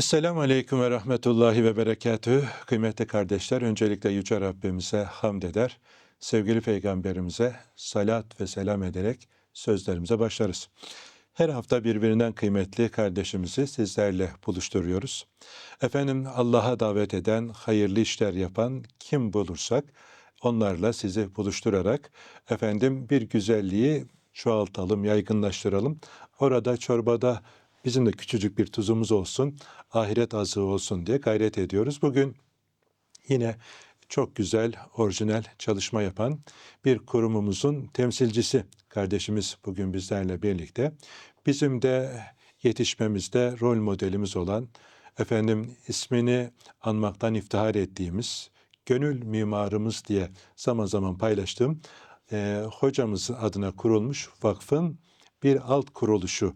Esselamu Aleyküm ve Rahmetullahi ve Berekatühü. Kıymetli kardeşler, öncelikle Yüce Rabbimize hamd eder. Sevgili Peygamberimize salat ve selam ederek sözlerimize başlarız. Her hafta birbirinden kıymetli kardeşimizi sizlerle buluşturuyoruz. Efendim Allah'a davet eden, hayırlı işler yapan kim bulursak onlarla sizi buluşturarak efendim bir güzelliği çoğaltalım, yaygınlaştıralım. Orada çorbada bizim de küçücük bir tuzumuz olsun, ahiret azığı olsun diye gayret ediyoruz. Bugün yine çok güzel, orijinal çalışma yapan bir kurumumuzun temsilcisi kardeşimiz bugün bizlerle birlikte. Bizim de yetişmemizde rol modelimiz olan, efendim ismini anmaktan iftihar ettiğimiz, gönül mimarımız diye zaman zaman paylaştığım e, hocamızın adına kurulmuş vakfın bir alt kuruluşu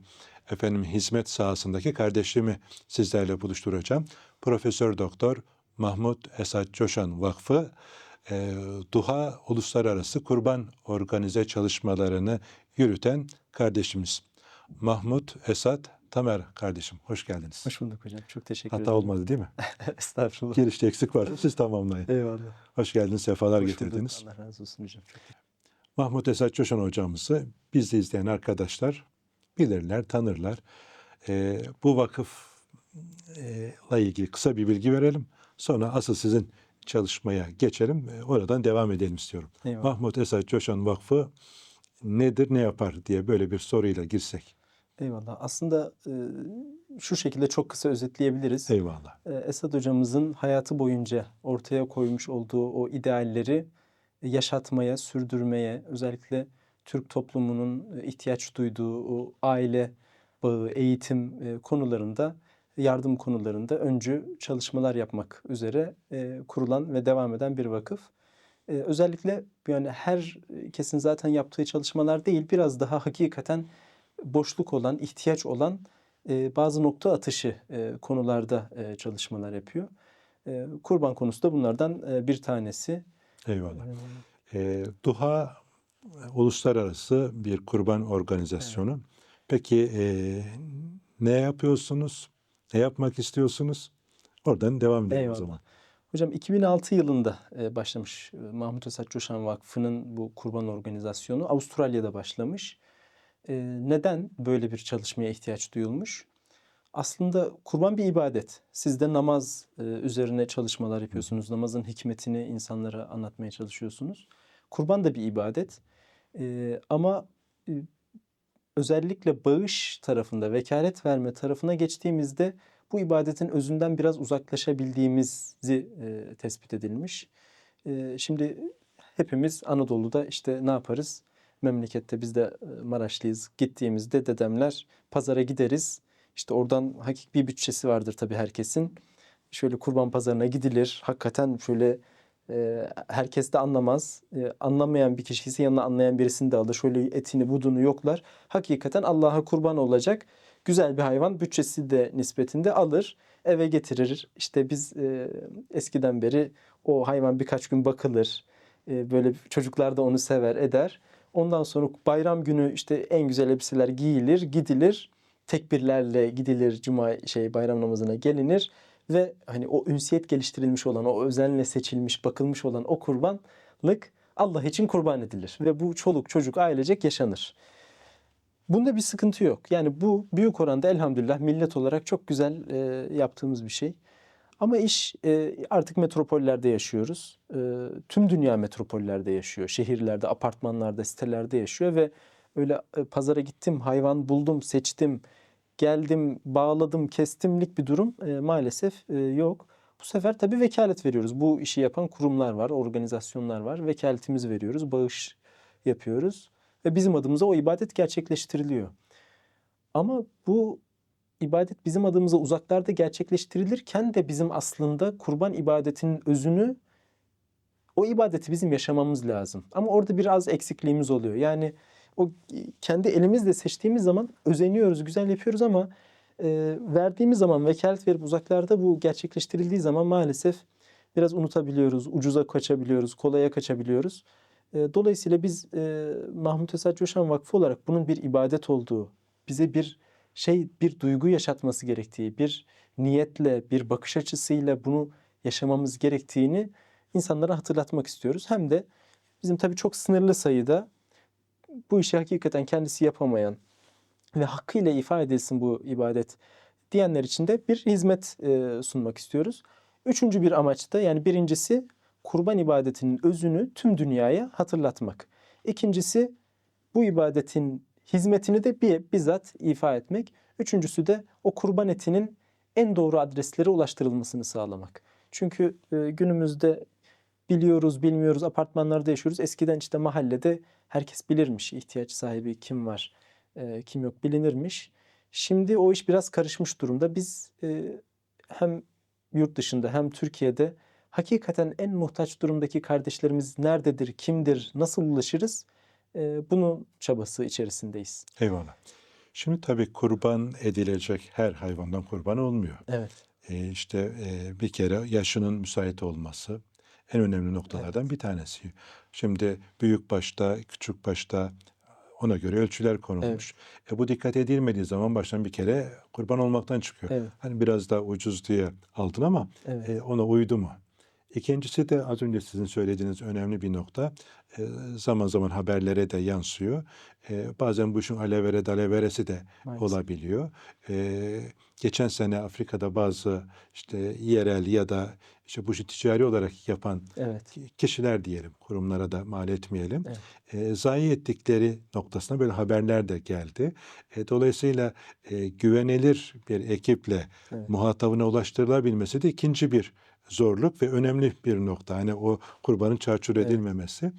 efendim hizmet sahasındaki kardeşliğimi sizlerle buluşturacağım. Profesör Doktor Mahmut Esat Coşan Vakfı e, Duha Uluslararası Kurban Organize çalışmalarını yürüten kardeşimiz. Mahmut Esat Tamer kardeşim hoş geldiniz. Hoş bulduk hocam. Çok teşekkür Hata ederim. olmadı değil mi? Estağfurullah. Girişte eksik var. Siz tamamlayın. Eyvallah. Hoş geldiniz, sefalar Hoş bulduk. getirdiniz. Allah razı olsun hocam. Mahmut Esat Coşan hocamızı bizi izleyen arkadaşlar bilirler, tanırlar. Ee, bu vakıfla ilgili kısa bir bilgi verelim. Sonra asıl sizin çalışmaya geçelim. Ee, Oradan devam edelim istiyorum. Eyvallah. Mahmut Esat Coşan Vakfı nedir, ne yapar diye böyle bir soruyla girsek. Eyvallah. Aslında e, şu şekilde çok kısa özetleyebiliriz. Eyvallah. E, Esad hocamızın hayatı boyunca ortaya koymuş olduğu o idealleri yaşatmaya, sürdürmeye, özellikle Türk toplumunun e, ihtiyaç duyduğu o aile bağı, eğitim e, konularında, yardım konularında öncü çalışmalar yapmak üzere e, kurulan ve devam eden bir vakıf. Özellikle yani her kesin zaten yaptığı çalışmalar değil, biraz daha hakikaten boşluk olan, ihtiyaç olan bazı nokta atışı konularda çalışmalar yapıyor. Kurban konusu da bunlardan bir tanesi. Eyvallah. Ee, Duha uluslararası bir kurban organizasyonu. Peki e, ne yapıyorsunuz? Ne yapmak istiyorsunuz? Oradan devam edelim o Eyvallah. zaman. Hocam 2006 yılında e, başlamış e, Mahmut Esat Coşan Vakfı'nın bu kurban organizasyonu Avustralya'da başlamış. E, neden böyle bir çalışmaya ihtiyaç duyulmuş? Aslında kurban bir ibadet. Siz de namaz üzerine çalışmalar yapıyorsunuz. Namazın hikmetini insanlara anlatmaya çalışıyorsunuz. Kurban da bir ibadet. E, ama e, özellikle bağış tarafında, vekalet verme tarafına geçtiğimizde bu ibadetin özünden biraz uzaklaşabildiğimizi e, tespit edilmiş. E, şimdi hepimiz Anadolu'da işte ne yaparız? Memlekette biz de Maraşlıyız. Gittiğimizde dedemler pazara gideriz. İşte oradan hakik bir bütçesi vardır tabii herkesin. Şöyle kurban pazarına gidilir. Hakikaten şöyle e, herkes de anlamaz. E, anlamayan bir kişi ise yanına anlayan birisini de alır. Şöyle etini budunu yoklar. Hakikaten Allah'a kurban olacak güzel bir hayvan bütçesi de nispetinde alır. Eve getirir. İşte biz e, eskiden beri o hayvan birkaç gün bakılır. E, böyle çocuklar da onu sever eder. Ondan sonra bayram günü işte en güzel elbiseler giyilir, gidilir. Tekbirlerle gidilir cuma şey bayram namazına gelinir ve hani o ünsiyet geliştirilmiş olan, o özenle seçilmiş, bakılmış olan o kurbanlık Allah için kurban edilir ve bu çoluk çocuk ailecek yaşanır. Bunda bir sıkıntı yok. Yani bu büyük oranda elhamdülillah millet olarak çok güzel e, yaptığımız bir şey. Ama iş e, artık metropollerde yaşıyoruz. E, tüm dünya metropollerde yaşıyor. Şehirlerde, apartmanlarda, sitelerde yaşıyor ve öyle e, pazara gittim, hayvan buldum, seçtim, geldim, bağladım, kestimlik bir durum e, maalesef e, yok. Bu sefer tabii vekalet veriyoruz. Bu işi yapan kurumlar var, organizasyonlar var. Vekaletimizi veriyoruz, bağış yapıyoruz ve bizim adımıza o ibadet gerçekleştiriliyor. Ama bu ibadet bizim adımıza uzaklarda gerçekleştirilirken de bizim aslında kurban ibadetinin özünü o ibadeti bizim yaşamamız lazım. Ama orada biraz eksikliğimiz oluyor. Yani o kendi elimizle seçtiğimiz zaman özeniyoruz, güzel yapıyoruz ama e, verdiğimiz zaman vekalet verip uzaklarda bu gerçekleştirildiği zaman maalesef biraz unutabiliyoruz, ucuza kaçabiliyoruz, kolaya kaçabiliyoruz. E, dolayısıyla biz e, Mahmut Esat Coşan Vakfı olarak bunun bir ibadet olduğu, bize bir şey, bir duygu yaşatması gerektiği, bir niyetle, bir bakış açısıyla bunu yaşamamız gerektiğini insanlara hatırlatmak istiyoruz. Hem de bizim tabii çok sınırlı sayıda bu işi hakikaten kendisi yapamayan ve hakkıyla ifade edilsin bu ibadet diyenler için de bir hizmet e, sunmak istiyoruz. Üçüncü bir amaç da yani birincisi kurban ibadetinin özünü tüm dünyaya hatırlatmak. İkincisi bu ibadetin hizmetini de bir, bizzat ifa etmek. Üçüncüsü de o kurban etinin en doğru adreslere ulaştırılmasını sağlamak. Çünkü e, günümüzde biliyoruz, bilmiyoruz, apartmanlarda yaşıyoruz. Eskiden işte mahallede herkes bilirmiş ihtiyaç sahibi kim var, e, kim yok bilinirmiş. Şimdi o iş biraz karışmış durumda. Biz e, hem yurt dışında hem Türkiye'de hakikaten en muhtaç durumdaki kardeşlerimiz nerededir, kimdir, nasıl ulaşırız? E, bunun çabası içerisindeyiz. Eyvallah. Şimdi tabii kurban edilecek her hayvandan kurban olmuyor. Evet. E, işte e, bir kere yaşının müsait olması en önemli noktalardan bir tanesi. Şimdi büyük başta, küçük başta ona göre ölçüler konulmuş. E, bu dikkat edilmediği zaman baştan bir kere kurban olmaktan çıkıyor. Evet. Hani biraz daha ucuz diye aldın ama Evet. e, ona uydu mu? İkincisi de az önce sizin söylediğiniz önemli bir nokta. E, zaman zaman haberlere de yansıyor. E, bazen bu işin alevere daleveresi de Maalesef. olabiliyor. E, geçen sene Afrika'da bazı işte yerel ya da işte bu işi ticari olarak yapan Evet. ki- kişiler diyelim, kurumlara da mal etmeyelim. Evet. E, zayi ettikleri noktasına böyle haberler de geldi. E, dolayısıyla e, güvenilir bir ekiple Evet. muhatabına ulaştırılabilmesi de ikinci bir zorluk ve önemli bir nokta. Hani o kurbanın çarçur Evet. edilmemesi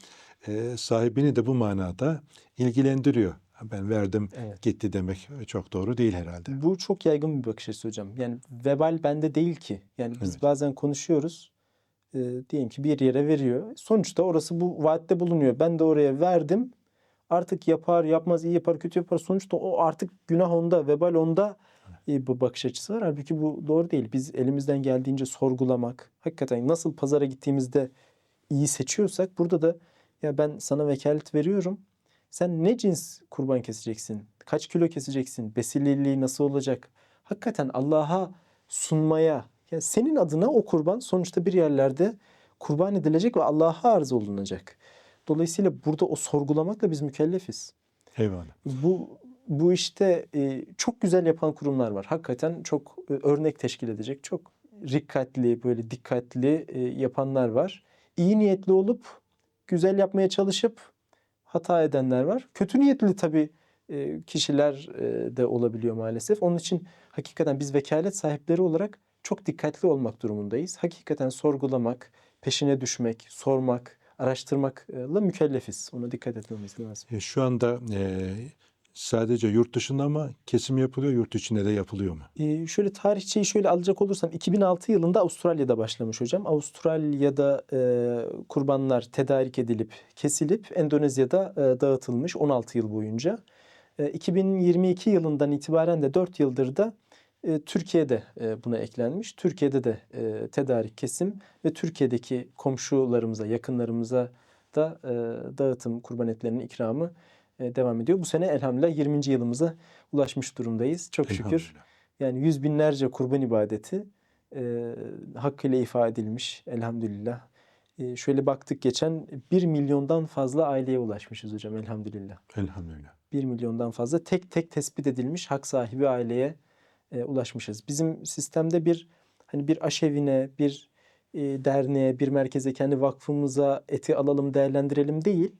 e, sahibini de bu manada ilgilendiriyor. Ben verdim Evet. gitti demek çok doğru değil herhalde. Bu çok yaygın bir bakış açısı hocam. Yani vebal bende değil ki. Yani biz Evet. bazen konuşuyoruz. E, diyelim ki bir yere veriyor. Sonuçta orası bu vaatte bulunuyor. Ben de oraya verdim. Artık yapar, yapmaz, iyi yapar, kötü yapar. Sonuçta o artık günah onda, vebal onda bu bakış açısı var. Halbuki bu doğru değil. Biz elimizden geldiğince sorgulamak, hakikaten nasıl pazara gittiğimizde iyi seçiyorsak burada da ya ben sana vekalet veriyorum. Sen ne cins kurban keseceksin? Kaç kilo keseceksin? Besililiği nasıl olacak? Hakikaten Allah'a sunmaya, ya senin adına o kurban sonuçta bir yerlerde kurban edilecek ve Allah'a arz olunacak. Dolayısıyla burada o sorgulamakla biz mükellefiz. Eyvallah. Bu bu işte e, çok güzel yapan kurumlar var. Hakikaten çok e, örnek teşkil edecek, çok rikkatli, böyle dikkatli e, yapanlar var. İyi niyetli olup güzel yapmaya çalışıp hata edenler var. Kötü niyetli tabii e, kişiler e, de olabiliyor maalesef. Onun için hakikaten biz vekalet sahipleri olarak çok dikkatli olmak durumundayız. Hakikaten sorgulamak, peşine düşmek, sormak, araştırmakla mükellefiz. Ona dikkat etmemiz lazım. E, şu anda e, sadece yurt dışında ama kesim yapılıyor, yurt içinde de yapılıyor mu? Ee, şöyle tarihçeyi şöyle alacak olursam 2006 yılında Avustralya'da başlamış hocam. Avustralya'da e, kurbanlar tedarik edilip kesilip Endonezya'da e, dağıtılmış 16 yıl boyunca. E, 2022 yılından itibaren de 4 yıldır da e, Türkiye'de e, buna eklenmiş. Türkiye'de de e, tedarik kesim ve Türkiye'deki komşularımıza, yakınlarımıza da e, dağıtım kurban etlerinin ikramı devam ediyor. Bu sene elhamdülillah 20. yılımıza ulaşmış durumdayız. Çok şükür. Yani yüz binlerce kurban ibadeti e, hakkıyla ifade edilmiş elhamdülillah. E, şöyle baktık geçen 1 milyondan fazla aileye ulaşmışız hocam elhamdülillah. Elhamdülillah. 1 milyondan fazla tek tek tespit edilmiş hak sahibi aileye e, ulaşmışız. Bizim sistemde bir hani bir aşevine, bir e, derneğe, bir merkeze, kendi vakfımıza eti alalım, değerlendirelim değil.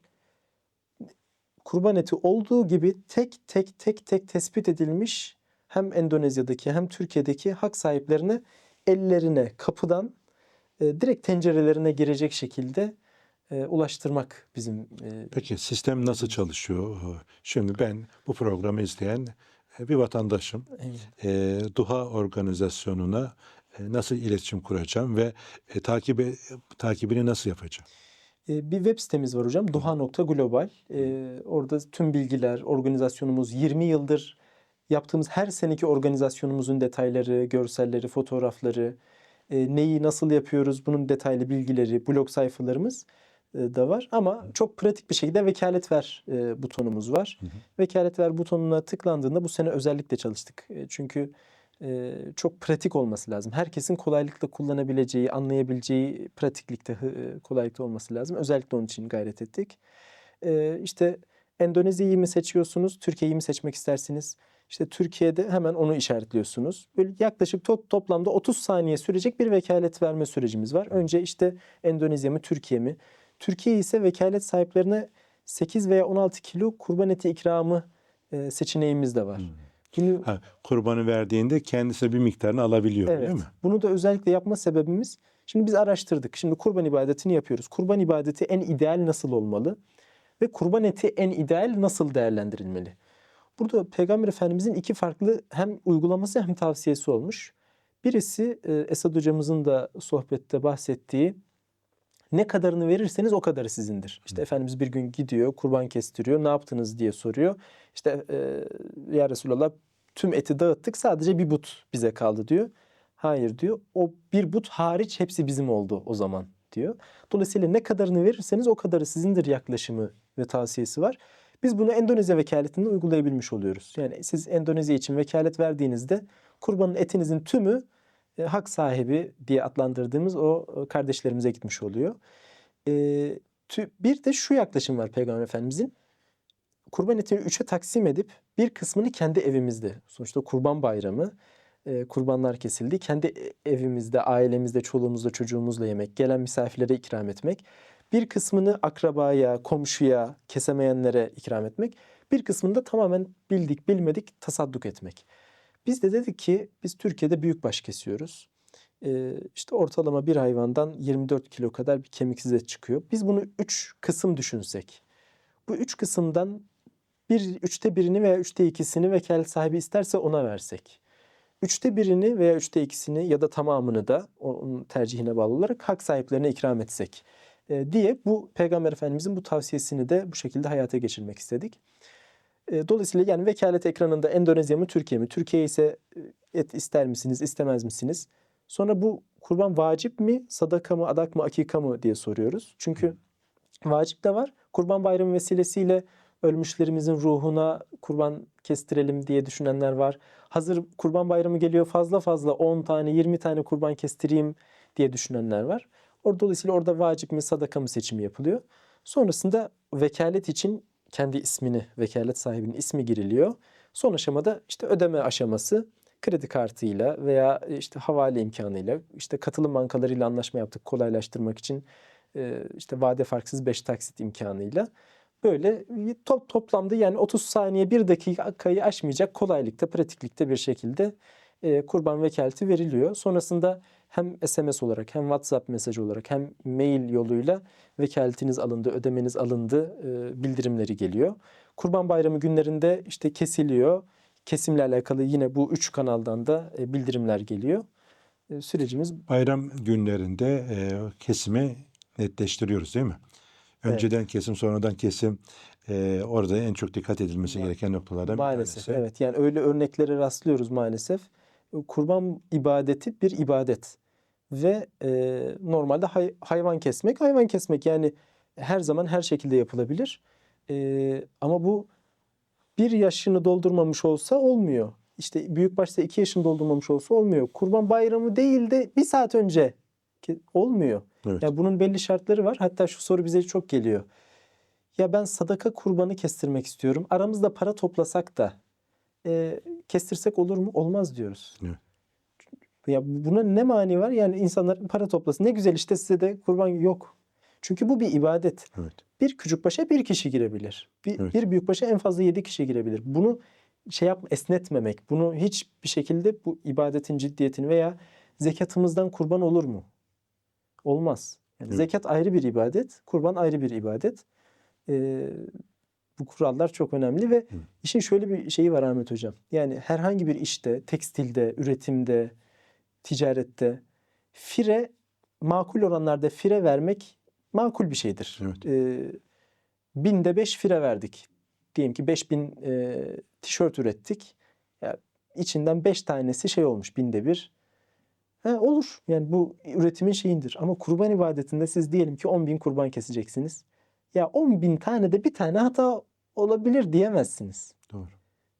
Kurban eti olduğu gibi tek tek tek tek tespit edilmiş hem Endonezya'daki hem Türkiye'deki hak sahiplerine ellerine kapıdan e, direkt tencerelerine girecek şekilde e, ulaştırmak bizim e, Peki sistem nasıl çalışıyor? Şimdi ben bu programı izleyen e, bir vatandaşım. E, Duha organizasyonuna e, nasıl iletişim kuracağım ve e, takibi takibini nasıl yapacağım? E, Bir web sitemiz var hocam. Duha.global. E, orada tüm bilgiler, organizasyonumuz 20 yıldır yaptığımız her seneki organizasyonumuzun detayları, görselleri, fotoğrafları, e, neyi nasıl yapıyoruz bunun detaylı bilgileri, blog sayfalarımız e, da var. Ama çok pratik bir şekilde vekalet ver e, butonumuz var. Hı hı. Vekalet ver butonuna tıklandığında bu sene özellikle çalıştık. Çünkü çok pratik olması lazım. Herkesin kolaylıkla kullanabileceği, anlayabileceği pratiklikte, kolaylıkta olması lazım. Özellikle onun için gayret ettik. İşte Endonezya'yı mı seçiyorsunuz, Türkiye'yi mi seçmek istersiniz? İşte Türkiye'de hemen onu işaretliyorsunuz. Böyle yaklaşık to- toplamda 30 saniye sürecek bir vekalet verme sürecimiz var. Önce işte Endonezya mı, Türkiye mi? Türkiye ise vekalet sahiplerine 8 veya 16 kilo kurban eti ikramı e, seçeneğimiz de var. Bunu, Ha, kurbanı verdiğinde kendisi bir miktarını alabiliyor evet, değil mi? bunu da özellikle yapma sebebimiz, şimdi biz araştırdık. Şimdi kurban ibadetini yapıyoruz. Kurban ibadeti en ideal nasıl olmalı? Ve kurban eti en ideal nasıl değerlendirilmeli? Burada Peygamber Efendimizin iki farklı hem uygulaması hem tavsiyesi olmuş. Birisi e, Esad hocamızın da sohbette bahsettiği ne kadarını verirseniz o kadarı sizindir. İşte Efendimiz bir gün gidiyor, kurban kestiriyor, ne yaptınız diye soruyor. İşte e, ya Resulallah tüm eti dağıttık sadece bir but bize kaldı diyor. Hayır diyor. O bir but hariç hepsi bizim oldu o zaman diyor. Dolayısıyla ne kadarını verirseniz o kadarı sizindir yaklaşımı ve tavsiyesi var. Biz bunu Endonezya vekaletinde uygulayabilmiş oluyoruz. Yani siz Endonezya için vekalet verdiğinizde kurbanın etinizin tümü e, hak sahibi diye adlandırdığımız o e, kardeşlerimize gitmiş oluyor. E, bir de şu yaklaşım var Peygamber Efendimizin. Kurban etini üçe taksim edip bir kısmını kendi evimizde. Sonuçta kurban bayramı. e, kurbanlar kesildi. Kendi evimizde, ailemizde, çoluğumuzla, çocuğumuzla yemek. Gelen misafirlere ikram etmek. Bir kısmını akrabaya, komşuya, kesemeyenlere ikram etmek. Bir kısmını da tamamen bildik, bilmedik tasadduk etmek. Biz de dedik ki biz Türkiye'de büyükbaş kesiyoruz. Ee, işte ortalama bir hayvandan 24 kilo kadar bir kemiksiz et çıkıyor. Biz bunu üç kısım düşünsek. Bu üç kısımdan bir üçte birini veya üçte ikisini vekalet sahibi isterse ona versek. Üçte birini veya üçte ikisini ya da tamamını da onun tercihine bağlı olarak hak sahiplerine ikram etsek e, diye bu Peygamber Efendimizin bu tavsiyesini de bu şekilde hayata geçirmek istedik. E, Dolayısıyla yani vekalet ekranında Endonezya mı Türkiye mi? Türkiye ise e, et ister misiniz, istemez misiniz? Sonra bu kurban vacip mi, sadaka mı, adak mı, akika mı diye soruyoruz. Çünkü vacip de var. Kurban bayramı vesilesiyle ölmüşlerimizin ruhuna kurban kestirelim diye düşünenler var. Hazır kurban bayramı geliyor fazla fazla 10 tane 20 tane kurban kestireyim diye düşünenler var. Orada dolayısıyla orada vacip mi sadaka mı seçimi yapılıyor. Sonrasında vekalet için kendi ismini, vekalet sahibinin ismi giriliyor. Son aşamada işte ödeme aşaması kredi kartıyla veya işte havale imkanıyla işte katılım bankalarıyla anlaşma yaptık kolaylaştırmak için e, işte vade farksız 5 taksit imkanıyla böyle top toplamda yani 30 saniye 1 dakikayı aşmayacak kolaylıkta pratiklikte bir şekilde e, kurban vekaleti veriliyor. Sonrasında hem SMS olarak hem WhatsApp mesajı olarak hem mail yoluyla vekaletiniz alındı, ödemeniz alındı e, bildirimleri geliyor. Kurban Bayramı günlerinde işte kesiliyor. Kesimle alakalı yine bu üç kanaldan da e, bildirimler geliyor. E, sürecimiz Bayram günlerinde e, kesimi netleştiriyoruz değil mi? Önceden kesim, sonradan kesim e, orada en çok dikkat edilmesi gereken noktalardan maalesef bir tanesi. evet yani öyle örneklere rastlıyoruz maalesef. Kurban ibadeti bir ibadet ve e, normalde hay- hayvan kesmek hayvan kesmek yani her zaman her şekilde yapılabilir. E, ama bu bir yaşını doldurmamış olsa olmuyor. İşte büyükbaşta iki yaşını doldurmamış olsa olmuyor. Kurban bayramı değil de bir saat önce ki- olmuyor. Evet. Ya bunun belli şartları var. Hatta şu soru bize çok geliyor. Ya ben sadaka kurbanı kestirmek istiyorum. Aramızda para toplasak da e, kestirsek olur mu? Olmaz diyoruz. Evet. Ya buna ne mani var? Yani insanlar para toplasın. Ne güzel işte size de kurban yok. Çünkü bu bir ibadet. Evet. Bir küçük başa bir kişi girebilir. Bir, Evet. bir büyük başa en fazla yedi kişi girebilir. Bunu şey yap esnetmemek. Bunu hiçbir şekilde bu ibadetin ciddiyetini veya zekatımızdan kurban olur mu? Olmaz. Yani Evet. Zekat ayrı bir ibadet, kurban ayrı bir ibadet. Ee, bu kurallar çok önemli ve işin şöyle bir şeyi var Ahmet Hocam. Yani herhangi bir işte, tekstilde, üretimde, ticarette fire makul oranlarda fire vermek makul bir şeydir. Evet. Ee, binde beş fire verdik. Diyelim ki beş bin e, tişört ürettik. Ya, içinden beş tanesi şey olmuş binde bir. Ha, olur. Yani bu üretimin şeyindir. Ama kurban ibadetinde siz diyelim ki 10 bin kurban keseceksiniz. Ya 10 bin tane de bir tane hata olabilir diyemezsiniz. Doğru.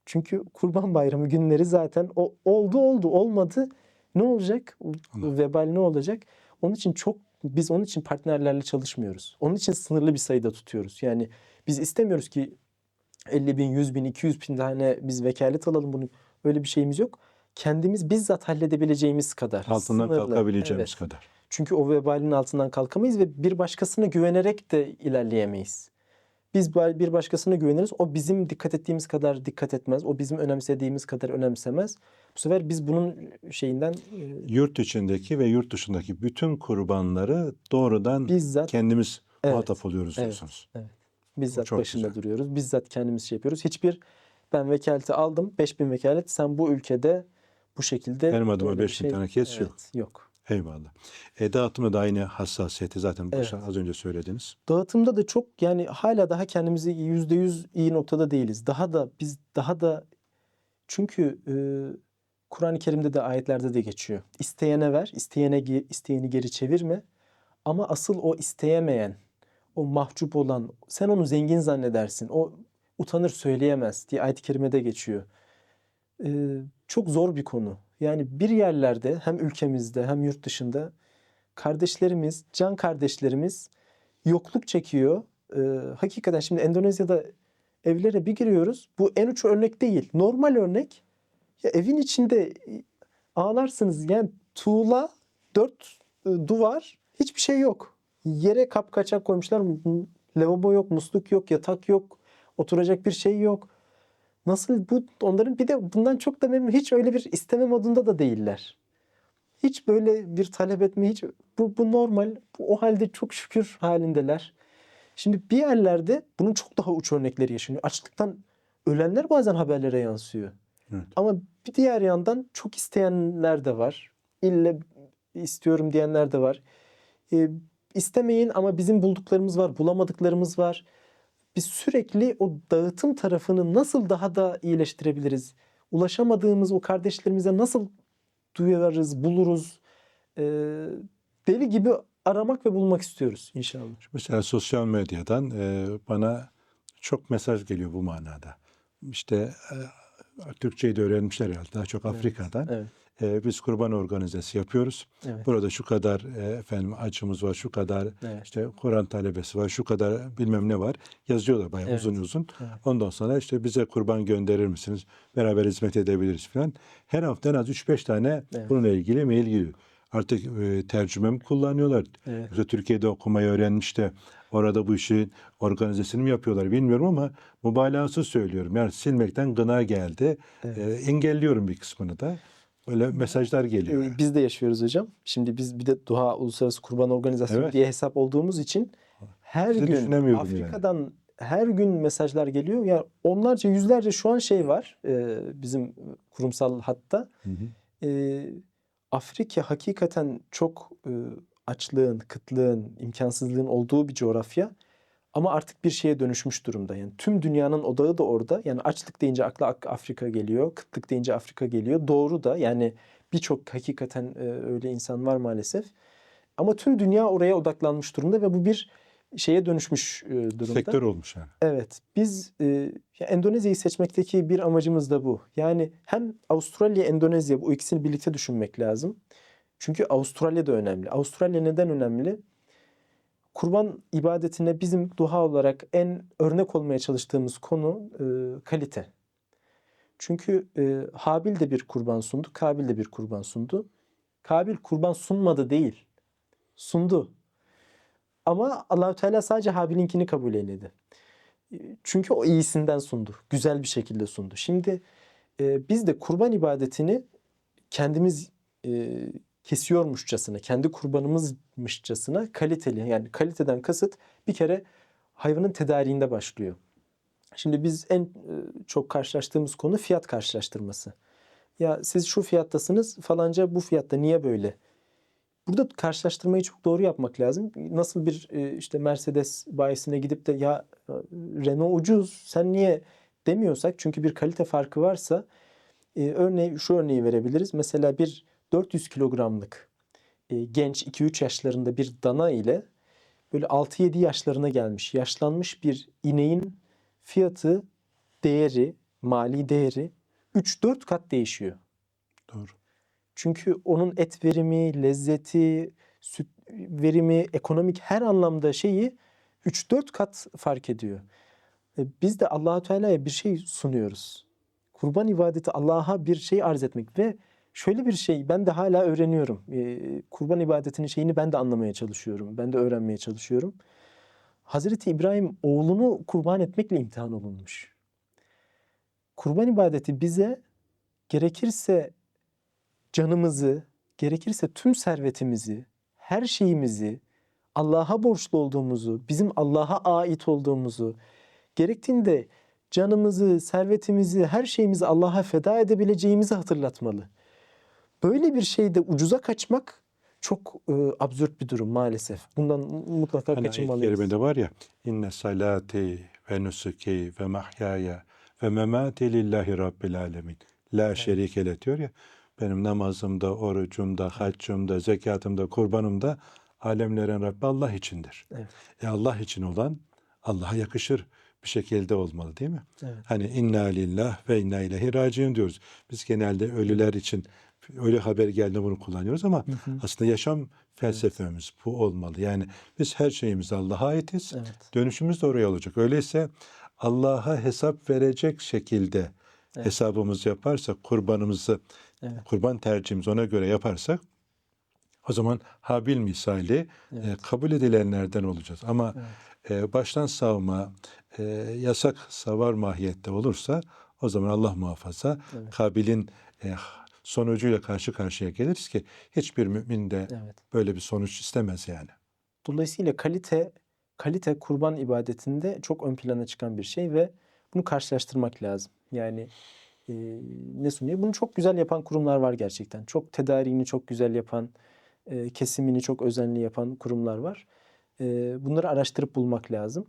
Çünkü Kurban Bayramı günleri zaten o oldu oldu olmadı ne olacak? Anladım. Vebal ne olacak? Onun için çok biz onun için partnerlerle çalışmıyoruz. Onun için sınırlı bir sayıda tutuyoruz. Yani biz istemiyoruz ki 50 bin, 100 bin, 200 bin tane biz vekalet alalım bunu. Öyle bir şeyimiz yok. Kendimiz bizzat halledebileceğimiz kadar. Altından sınırlı. kalkabileceğimiz Evet. kadar. Çünkü o vebalin altından kalkamayız ve bir başkasına güvenerek de ilerleyemeyiz. Biz bir başkasına güveniriz. O bizim dikkat ettiğimiz kadar dikkat etmez. O bizim önemsediğimiz kadar önemsemez. Bu sefer biz bunun şeyinden e, Yurt içindeki ve yurt dışındaki bütün kurbanları doğrudan bizzat kendimiz Evet. muhatap oluyoruz Evet. diyorsunuz. bizzat çok başında güzel. duruyoruz. Bizzat kendimiz şey yapıyoruz. Hiçbir ben vekaleti aldım. 5000 vekalet sen bu ülkede bu şekilde Benim adıma bir 5000 tane kes yok. Evet, yok. Eyvallah. E, dağıtımda da aynı hassasiyeti zaten Evet. az önce söylediniz. Dağıtımda da çok yani hala daha kendimizi yüzde yüz iyi noktada değiliz. Daha da biz daha da çünkü e, Kur'an-ı Kerim'de de ayetlerde de geçiyor. İsteyene ver, isteyene isteyeni geri çevirme. Ama asıl o isteyemeyen, o mahcup olan, sen onu zengin zannedersin. O utanır söyleyemez diye ayet-i kerimede geçiyor. E, çok zor bir konu. Yani bir yerlerde hem ülkemizde hem yurt dışında kardeşlerimiz, can kardeşlerimiz yokluk çekiyor. Ee, hakikaten şimdi Endonezya'da evlere bir giriyoruz. Bu en uç örnek değil. Normal örnek. Ya evin içinde ağlarsınız. Yani tuğla, dört e, duvar, hiçbir şey yok. Yere kapkaçak koymuşlar. Lavabo yok, musluk yok, yatak yok, oturacak bir şey yok. Nasıl bu onların bir de bundan çok da memnun. Hiç öyle bir isteme modunda da değiller. Hiç böyle bir talep etme hiç bu, bu normal. Bu, o halde çok şükür halindeler. Şimdi bir yerlerde bunun çok daha uç örnekleri yaşanıyor. Açlıktan ölenler bazen haberlere yansıyor. Evet. Ama bir diğer yandan çok isteyenler de var. İlle istiyorum diyenler de var. Ee, istemeyin ama bizim bulduklarımız var, bulamadıklarımız var. Biz sürekli o dağıtım tarafını nasıl daha da iyileştirebiliriz? Ulaşamadığımız o kardeşlerimize nasıl duyarız, buluruz? Ee, deli gibi aramak ve bulmak istiyoruz inşallah. Mesela sosyal medyadan e, bana çok mesaj geliyor bu manada. İşte e, Türkçeyi de öğrenmişler herhalde daha çok Afrika'dan. Evet, E, biz kurban organizesi yapıyoruz. evet, Burada şu kadar e, efendim acımız var, şu kadar evet. işte Kur'an talebesi var, şu kadar bilmem ne var. Yazıyorlar bayağı Evet. uzun uzun. Evet. Ondan sonra işte bize kurban gönderir misiniz? Beraber hizmet edebiliriz falan. Her hafta en az 3-5 tane Evet. bununla ilgili mail geliyor. Artık e, tercüme mi kullanıyorlar? Evet. Yoksa Türkiye'de okumayı öğrenmiş de orada bu işin organizesini mi yapıyorlar bilmiyorum ama mübalağasız söylüyorum. Yani silmekten gına geldi. Evet. E, engelliyorum bir kısmını da. Böyle mesajlar geliyor. Ee, Biz de yaşıyoruz hocam. Şimdi biz bir de Doğa Uluslararası Kurban Organizasyonu Evet. diye hesap olduğumuz için her Sizi gün düşünemiyordum yani. Afrika'dan her gün mesajlar geliyor. Ya onlarca yüzlerce şu an şey var e, bizim kurumsal hatta. Hı hı. E, Afrika hakikaten çok e, açlığın, kıtlığın, imkansızlığın olduğu bir coğrafya. Ama artık bir şeye dönüşmüş durumda. Yani tüm dünyanın odağı da orada. Yani açlık deyince akla Ak- Afrika geliyor. Kıtlık deyince Afrika geliyor. Doğru da yani birçok hakikaten e, öyle insan var maalesef. Ama tüm dünya oraya odaklanmış durumda ve bu bir şeye dönüşmüş e, durumda. Sektör olmuş yani. Evet, biz e, ya Endonezya'yı seçmekteki bir amacımız da bu. Yani hem Avustralya, Endonezya bu ikisini birlikte düşünmek lazım. Çünkü Avustralya da önemli. Avustralya neden önemli? Kurban ibadetine bizim duha olarak en örnek olmaya çalıştığımız konu e, kalite. Çünkü e, Habil de bir kurban sundu, Kabil de bir kurban sundu. Kabil kurban sunmadı değil, sundu. Ama Allahü Teala sadece Habil'inkini kabul eyledi. Çünkü o iyisinden sundu. Güzel bir şekilde sundu. Şimdi e, biz de kurban ibadetini kendimiz e, kesiyormuşçasına, kendi kurbanımızmışçasına kaliteli yani kaliteden kasıt bir kere hayvanın tedariğinde başlıyor. Şimdi biz en e, çok karşılaştığımız konu fiyat karşılaştırması. Ya siz şu fiyattasınız falanca bu fiyatta niye böyle? Burada karşılaştırmayı çok doğru yapmak lazım. Nasıl bir e, işte Mercedes bayisine gidip de ya e, Renault ucuz sen niye demiyorsak çünkü bir kalite farkı varsa örneği şu örneği verebiliriz. Mesela bir 400 kilogramlık e, genç 2-3 yaşlarında bir dana ile böyle 6-7 yaşlarına gelmiş, yaşlanmış bir ineğin fiyatı, değeri, mali değeri 3-4 kat değişiyor. Doğru. Çünkü onun et verimi, lezzeti, süt verimi, ekonomik her anlamda şeyi 3-4 kat fark ediyor. E, Biz de Allahu Teala'ya bir şey sunuyoruz. Kurban ibadeti Allah'a bir şey arz etmek ve şöyle bir şey ben de hala öğreniyorum. E, Kurban ibadetinin şeyini ben de anlamaya çalışıyorum. Ben de öğrenmeye çalışıyorum. Hazreti İbrahim oğlunu kurban etmekle imtihan olunmuş. Kurban ibadeti bize gerekirse canımızı, gerekirse tüm servetimizi, her şeyimizi Allah'a borçlu olduğumuzu, bizim Allah'a ait olduğumuzu, gerektiğinde canımızı, servetimizi, her şeyimizi Allah'a feda edebileceğimizi hatırlatmalı. Böyle bir şeyde ucuza kaçmak çok e, absürt bir durum maalesef. Bundan mutlaka Hani kaçınmalıyız. kerimede var ya inne salati ve nusuki ve mahyaya ve memati lillahi rabbil alemin. La şerike le diyor ya benim namazımda, orucumda, haccımda, zekatımda, kurbanımda alemlerin Rabbi Allah içindir. Evet. E Allah için olan Allah'a yakışır bir şekilde olmalı değil mi? Evet. Hani inna lillah ve inna ileyhi raciun diyoruz. Biz genelde ölüler için ölü haber geldiğinde bunu kullanıyoruz ama aslında yaşam felsefemiz bu olmalı. Yani biz her şeyimiz Allah'a aitiz. Evet. Dönüşümüz de oraya olacak. Öyleyse Allah'a hesap verecek şekilde Evet. hesabımızı yaparsak, kurbanımızı, Evet. kurban tercihimizi ona göre yaparsak o zaman Habil misali e, kabul edilenlerden olacağız. Ama e, baştan savma, e, yasak savar mahiyette olursa o zaman Allah muhafaza Kabil'in e, sonucuyla karşı karşıya geliriz ki hiçbir mümin de Evet. böyle bir sonuç istemez yani. Dolayısıyla kalite kalite kurban ibadetinde çok ön plana çıkan bir şey ve bunu karşılaştırmak lazım. Yani e, ne sunuyor? Bunu çok güzel yapan kurumlar var gerçekten. Çok tedariğini çok güzel yapan, e, kesimini çok özenli yapan kurumlar var. E, bunları araştırıp bulmak lazım.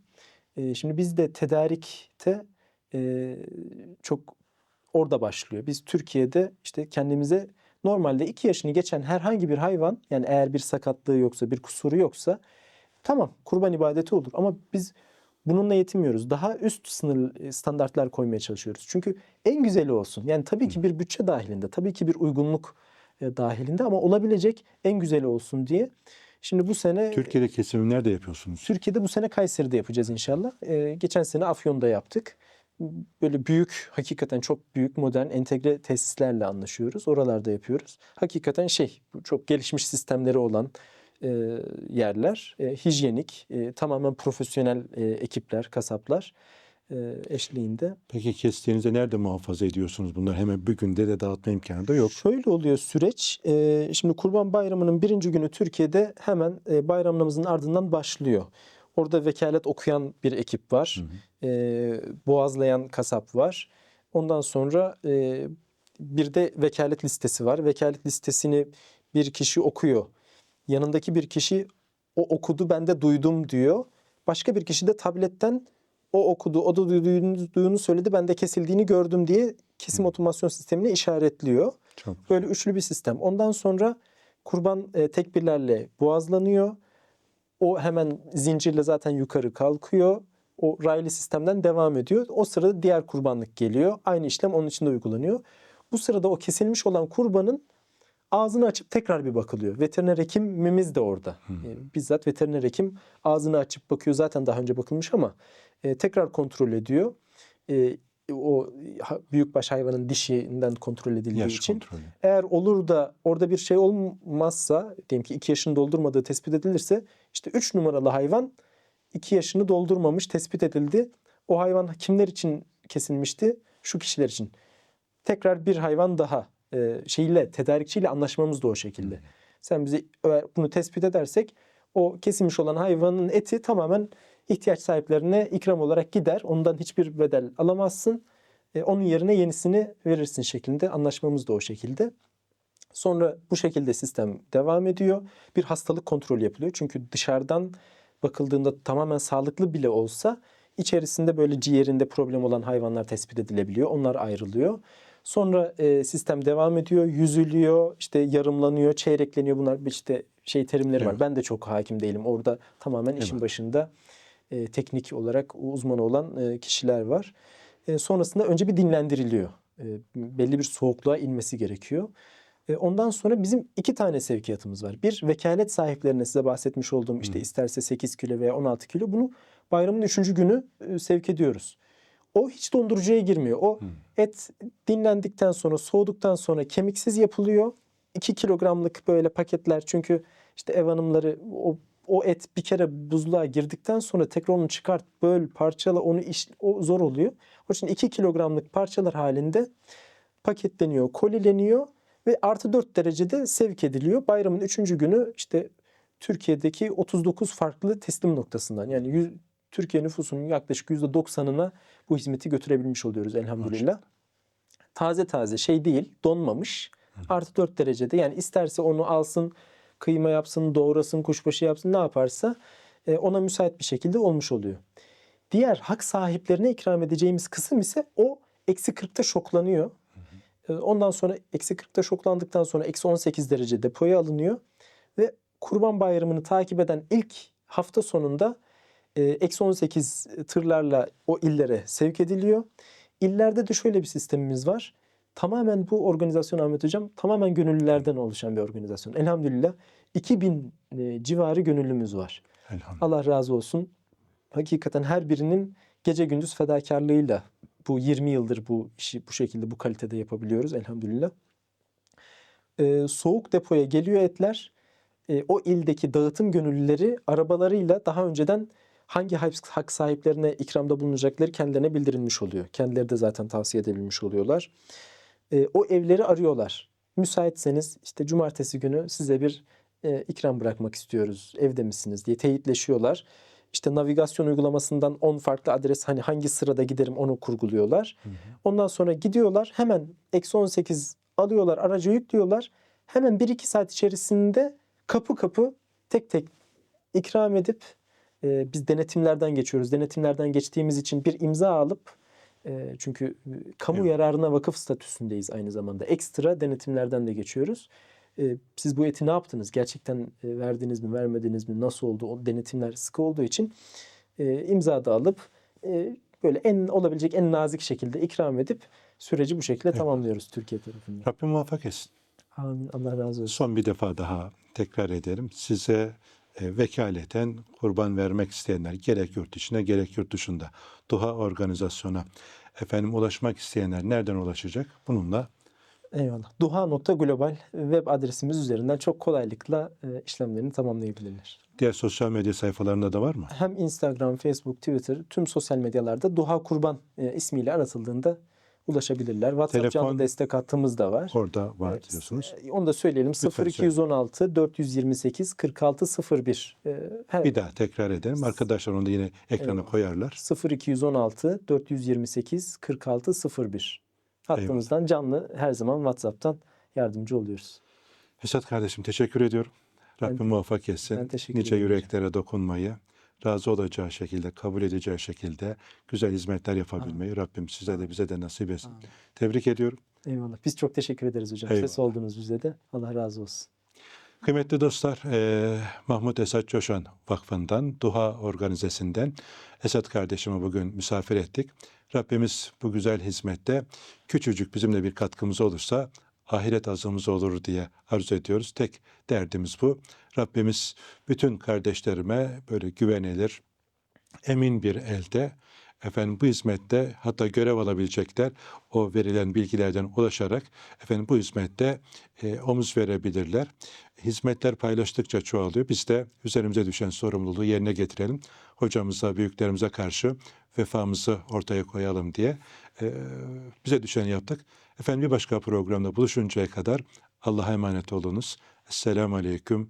E, şimdi biz de tedarikte e, çok orada başlıyor. Biz Türkiye'de işte kendimize normalde iki yaşını geçen herhangi bir hayvan yani eğer bir sakatlığı yoksa bir kusuru yoksa tamam kurban ibadeti olur ama biz bununla yetinmiyoruz. Daha üst sınır e, standartlar koymaya çalışıyoruz. Çünkü en güzeli olsun. Yani tabii ki bir bütçe dahilinde, tabii ki bir uygunluk e, dahilinde ama olabilecek en güzeli olsun diye. Şimdi bu sene Türkiye'de kesimi nerede yapıyorsunuz? Türkiye'de bu sene Kayseri'de yapacağız inşallah. Ee, geçen sene Afyon'da yaptık. Böyle büyük, hakikaten çok büyük, modern, entegre tesislerle anlaşıyoruz. Oralarda yapıyoruz. Hakikaten şey, çok gelişmiş sistemleri olan e, yerler. E, hijyenik, e, tamamen profesyonel e, ekipler, kasaplar e, eşliğinde. Peki kestiğinizde nerede muhafaza ediyorsunuz bunlar? Hemen bir günde de dağıtma imkanı da yok. Şöyle oluyor süreç. e, şimdi Kurban Bayramı'nın birinci günü Türkiye'de hemen e, bayram namazının ardından başlıyor. Orada vekalet okuyan bir ekip var. E, boğazlayan kasap var. Ondan sonra e, bir de vekalet listesi var. Vekalet listesini bir kişi okuyor. Yanındaki bir kişi o okudu ben de duydum diyor. Başka bir kişi de tabletten o okudu, o da duyduğunu, söyledi, ben de kesildiğini gördüm diye kesim otomasyon sistemine işaretliyor. Çok. Böyle üçlü bir sistem. Ondan sonra kurban e, tekbirlerle boğazlanıyor. O hemen zincirle zaten yukarı kalkıyor. O raylı sistemden devam ediyor. O sırada diğer kurbanlık geliyor. Aynı işlem onun için de uygulanıyor. Bu sırada o kesilmiş olan kurbanın ağzını açıp tekrar bir bakılıyor. Veteriner hekimimiz de orada. E, bizzat veteriner hekim ağzını açıp bakıyor. Zaten daha önce bakılmış ama e, tekrar kontrol ediyor. E, o büyükbaş hayvanın dişinden kontrol edildiği Yaş için. kontrolü. Eğer olur da orada bir şey olmazsa, diyelim ki 2 yaşını doldurmadığı tespit edilirse, işte 3 numaralı hayvan 2 yaşını doldurmamış tespit edildi. O hayvan kimler için kesilmişti? Şu kişiler için. Tekrar bir hayvan daha e, şeyle, tedarikçiyle anlaşmamız da o şekilde. Sen bize eğer bunu tespit edersek o kesilmiş olan hayvanın eti tamamen ihtiyaç sahiplerine ikram olarak gider. Ondan hiçbir bedel alamazsın. E, onun yerine yenisini verirsin şeklinde. Anlaşmamız da o şekilde. Sonra bu şekilde sistem devam ediyor. Bir hastalık kontrolü yapılıyor. Çünkü dışarıdan bakıldığında tamamen sağlıklı bile olsa içerisinde böyle ciğerinde problem olan hayvanlar tespit edilebiliyor. Onlar ayrılıyor. Sonra e, sistem devam ediyor, yüzülüyor, işte yarımlanıyor, çeyrekleniyor. Bunlar işte şey terimleri var. Evet. Ben de çok hakim değilim. Orada tamamen işin Evet. başında e, teknik olarak uzmanı olan e, kişiler var. E, sonrasında önce bir dinlendiriliyor. E, belli bir soğukluğa inmesi gerekiyor. E, ondan sonra bizim iki tane sevkiyatımız var. Bir vekalet sahiplerine size bahsetmiş olduğum işte isterse 8 kilo veya 16 kilo bunu bayramın 3. günü e, sevk ediyoruz. O hiç dondurucuya girmiyor. O et dinlendikten sonra soğuduktan sonra kemiksiz yapılıyor. 2 kilogramlık böyle paketler çünkü işte ev hanımları o, o et bir kere buzluğa girdikten sonra tekrar onu çıkart, böl, parçala onu iş, o zor oluyor. O için 2 kilogramlık parçalar halinde paketleniyor, kolileniyor ve artı 4 derecede sevk ediliyor. Bayramın 3. günü işte Türkiye'deki 39 farklı teslim noktasından yani yüz- Türkiye nüfusunun yaklaşık %90'ına bu hizmeti götürebilmiş oluyoruz elhamdülillah. Taze taze şey değil, donmamış. Artı 4 derecede yani isterse onu alsın, kıyma yapsın, doğrasın, kuşbaşı yapsın ne yaparsa e, ona müsait bir şekilde olmuş oluyor. Diğer hak sahiplerine ikram edeceğimiz kısım ise o eksi 40'ta şoklanıyor. E, Ondan sonra eksi 40'ta şoklandıktan sonra eksi 18 derece depoya alınıyor. Ve kurban bayramını takip eden ilk hafta sonunda e, eksi 18 tırlarla o illere sevk ediliyor. İllerde de şöyle bir sistemimiz var. Tamamen bu organizasyon Ahmet Hocam tamamen gönüllülerden oluşan bir organizasyon. Elhamdülillah 2000 e, civarı gönüllümüz var. Allah razı olsun. Hakikaten her birinin gece gündüz fedakarlığıyla bu 20 yıldır bu işi bu şekilde bu kalitede yapabiliyoruz elhamdülillah. Ee, soğuk depoya geliyor etler. Ee, o ildeki dağıtım gönüllüleri arabalarıyla daha önceden hangi hak hak sahiplerine ikramda bulunacakları kendilerine bildirilmiş oluyor. Kendileri de zaten tavsiye edilmiş oluyorlar. Ee, o evleri arıyorlar. Müsaitseniz işte cumartesi günü size bir e, ikram bırakmak istiyoruz. Evde misiniz diye teyitleşiyorlar. İşte navigasyon uygulamasından 10 farklı adres hani hangi sırada giderim onu kurguluyorlar. Ondan sonra gidiyorlar hemen eksi 18 alıyorlar araca yüklüyorlar. Hemen 1-2 saat içerisinde kapı kapı tek tek ikram edip e, biz denetimlerden geçiyoruz. Denetimlerden geçtiğimiz için bir imza alıp e, çünkü kamu Evet. yararına vakıf statüsündeyiz aynı zamanda. Ekstra denetimlerden de geçiyoruz. E, siz bu eti ne yaptınız? Gerçekten e, verdiniz mi, vermediniz mi? Nasıl oldu? O denetimler sıkı olduğu için e, imza da alıp e, böyle en olabilecek en nazik şekilde ikram edip süreci bu şekilde tamamlıyoruz Türkiye tarafından. Rabbim muvaffak etsin. Amin. Allah razı olsun. Son bir defa daha tekrar ederim. Size e, vekaleten kurban vermek isteyenler gerek yurt içine gerek yurt dışında Duha organizasyona efendim ulaşmak isteyenler nereden ulaşacak? Bununla Eyvallah. Duha.global web adresimiz üzerinden çok kolaylıkla e, işlemlerini tamamlayabilirler. diğer sosyal medya sayfalarında da var mı? Hem Instagram, Facebook, Twitter tüm sosyal medyalarda Duha Kurban e, ismiyle aratıldığında ulaşabilirler. WhatsApp Telefon- canlı destek hattımız da var. Orada var Evet, diyorsunuz. e, Onu da söyleyelim. Lütfen 0216 428 4601. E, her- Bir daha tekrar edelim. Arkadaşlar onu da yine ekrana Eyvallah. koyarlar. 0216 428 4601. Hattımızdan canlı her zaman WhatsApp'tan yardımcı oluyoruz. Esat kardeşim teşekkür ediyorum. Rabbim Ben- muvaffak etsin. ben teşekkür nice ederim yüreklere dokunmayı, razı olacağı şekilde, kabul edeceği şekilde güzel hizmetler yapabilmeyi Rabbim size de bize de nasip etsin. Tebrik ediyorum. Eyvallah. Biz çok teşekkür ederiz hocam. Eyvallah. Ses oldunuz bize de. Allah razı olsun. Kıymetli dostlar, eee, Mahmut Esat Coşan Vakfı'ndan, Duha Organizesi'nden Esat kardeşimi bugün misafir ettik. Rabbimiz bu güzel hizmette küçücük bizimle bir katkımız olursa ahiret azımız olur diye arzu ediyoruz. Tek derdimiz bu. Rabbimiz bütün kardeşlerime böyle güvenilir, emin bir elde efendim bu hizmette hatta görev alabilecekler o verilen bilgilerden ulaşarak efendim bu hizmette e, omuz verebilirler. Hizmetler paylaştıkça çoğalıyor. Biz de üzerimize düşen sorumluluğu yerine getirelim. Hocamıza, büyüklerimize karşı vefamızı ortaya koyalım diye e, bize düşeni yaptık. Efendim bir başka programda buluşuncaya kadar Allah'a emanet olunuz. Esselamu Aleyküm